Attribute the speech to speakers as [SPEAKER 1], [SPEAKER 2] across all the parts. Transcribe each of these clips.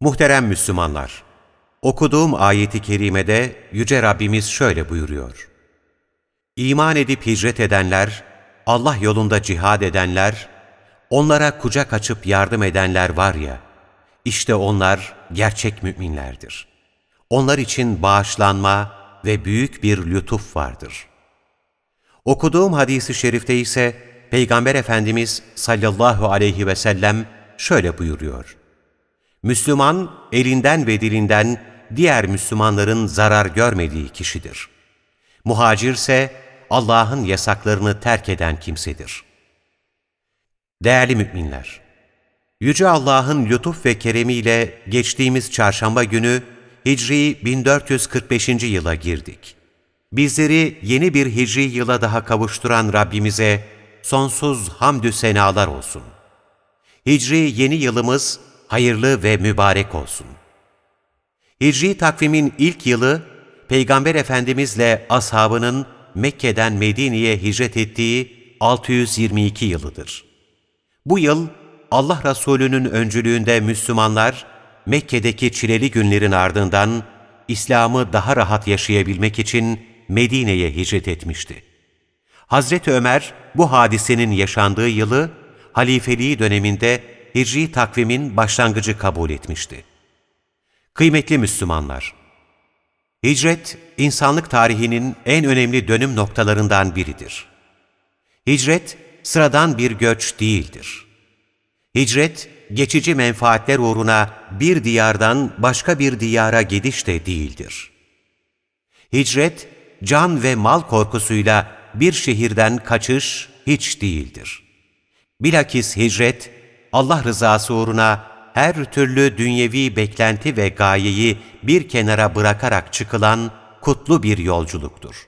[SPEAKER 1] Muhterem Müslümanlar, okuduğum ayeti kerimede Yüce Rabbimiz şöyle buyuruyor. İman edip hicret edenler, Allah yolunda cihad edenler, onlara kucak açıp yardım edenler var ya, işte onlar gerçek müminlerdir. Onlar için bağışlanma ve büyük bir lütuf vardır. Okuduğum hadisi şerifte ise Peygamber Efendimiz sallallahu aleyhi ve sellem şöyle buyuruyor. Müslüman elinden ve dilinden diğer Müslümanların zarar görmediği kişidir. Muhacir ise Allah'ın yasaklarını terk eden kimsedir. Değerli müminler, Yüce Allah'ın lütuf ve keremiyle geçtiğimiz çarşamba günü Hicri 1445. yıla girdik. Bizleri yeni bir hicri yıla daha kavuşturan Rabbimize sonsuz hamdü senalar olsun. Hicri yeni yılımız hayırlı ve mübarek olsun. Hicri takvimin ilk yılı, Peygamber Efendimizle ashabının Mekke'den Medine'ye hicret ettiği 622 yılıdır. Bu yıl Allah Resulü'nün öncülüğünde Müslümanlar Mekke'deki çileli günlerin ardından İslam'ı daha rahat yaşayabilmek için Medine'ye hicret etmişti. Hazreti Ömer bu hadisenin yaşandığı yılı halifeliği döneminde Hicri takvimin başlangıcı kabul etmişti. Kıymetli Müslümanlar, Hicret, insanlık tarihinin en önemli dönüm noktalarından biridir. Hicret, sıradan bir göç değildir. Hicret, geçici menfaatler uğruna bir diyardan başka bir diyara gidiş de değildir. Hicret, can ve mal korkusuyla bir şehirden kaçış hiç değildir. Bilakis hicret, Allah rızası uğruna her türlü dünyevi beklenti ve gayeyi bir kenara bırakarak çıkılan kutlu bir yolculuktur.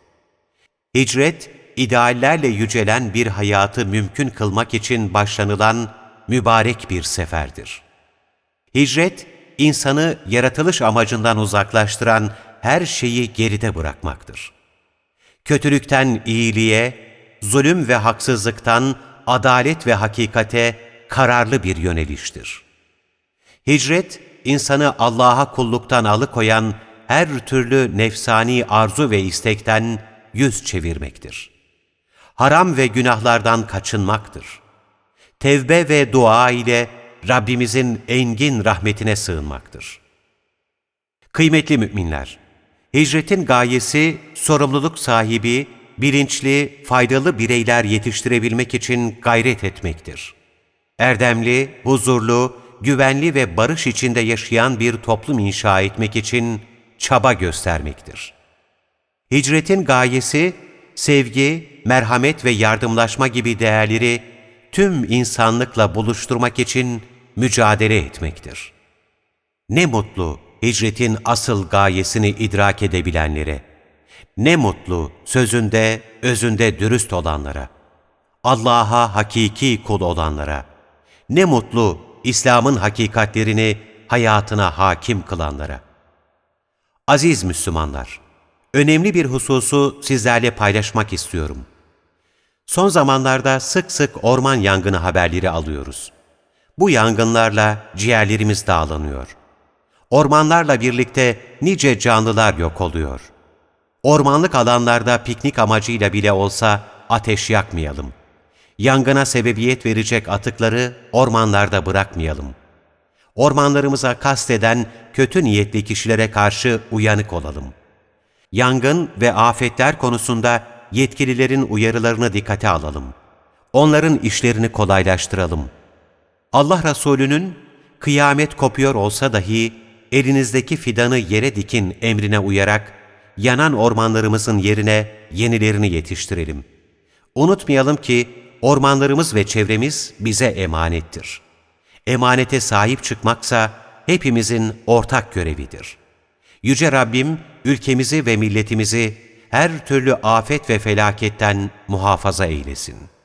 [SPEAKER 1] Hicret, ideallerle yücelen bir hayatı mümkün kılmak için başlanılan mübarek bir seferdir. Hicret, insanı yaratılış amacından uzaklaştıran her şeyi geride bırakmaktır. Kötülükten iyiliğe, zulüm ve haksızlıktan adalet ve hakikate kararlı bir yöneliştir. Hicret, insanı Allah'a kulluktan alıkoyan her türlü nefsani arzu ve istekten yüz çevirmektir. Haram ve günahlardan kaçınmaktır. Tevbe ve dua ile Rabbimizin engin rahmetine sığınmaktır. Kıymetli müminler, hicretin gayesi sorumluluk sahibi, bilinçli, faydalı bireyler yetiştirebilmek için gayret etmektir. Erdemli, huzurlu, güvenli ve barış içinde yaşayan bir toplum inşa etmek için çaba göstermektir. Hicretin gayesi, sevgi, merhamet ve yardımlaşma gibi değerleri tüm insanlıkla buluşturmak için mücadele etmektir. Ne mutlu hicretin asıl gayesini idrak edebilenlere, ne mutlu sözünde, özünde dürüst olanlara, Allah'a hakiki kul olanlara, ne mutlu İslam'ın hakikatlerini hayatına hakim kılanlara. Aziz Müslümanlar, önemli bir hususu sizlerle paylaşmak istiyorum. Son zamanlarda sık sık orman yangını haberleri alıyoruz. Bu yangınlarla ciğerlerimiz dağlanıyor. Ormanlarla birlikte nice canlılar yok oluyor. Ormanlık alanlarda piknik amacıyla bile olsa ateş yakmayalım yangına sebebiyet verecek atıkları ormanlarda bırakmayalım. Ormanlarımıza kasteden kötü niyetli kişilere karşı uyanık olalım. Yangın ve afetler konusunda yetkililerin uyarılarını dikkate alalım. Onların işlerini kolaylaştıralım. Allah Resulü'nün kıyamet kopuyor olsa dahi elinizdeki fidanı yere dikin emrine uyarak yanan ormanlarımızın yerine yenilerini yetiştirelim. Unutmayalım ki ormanlarımız ve çevremiz bize emanettir. Emanete sahip çıkmaksa hepimizin ortak görevidir. Yüce Rabbim ülkemizi ve milletimizi her türlü afet ve felaketten muhafaza eylesin.''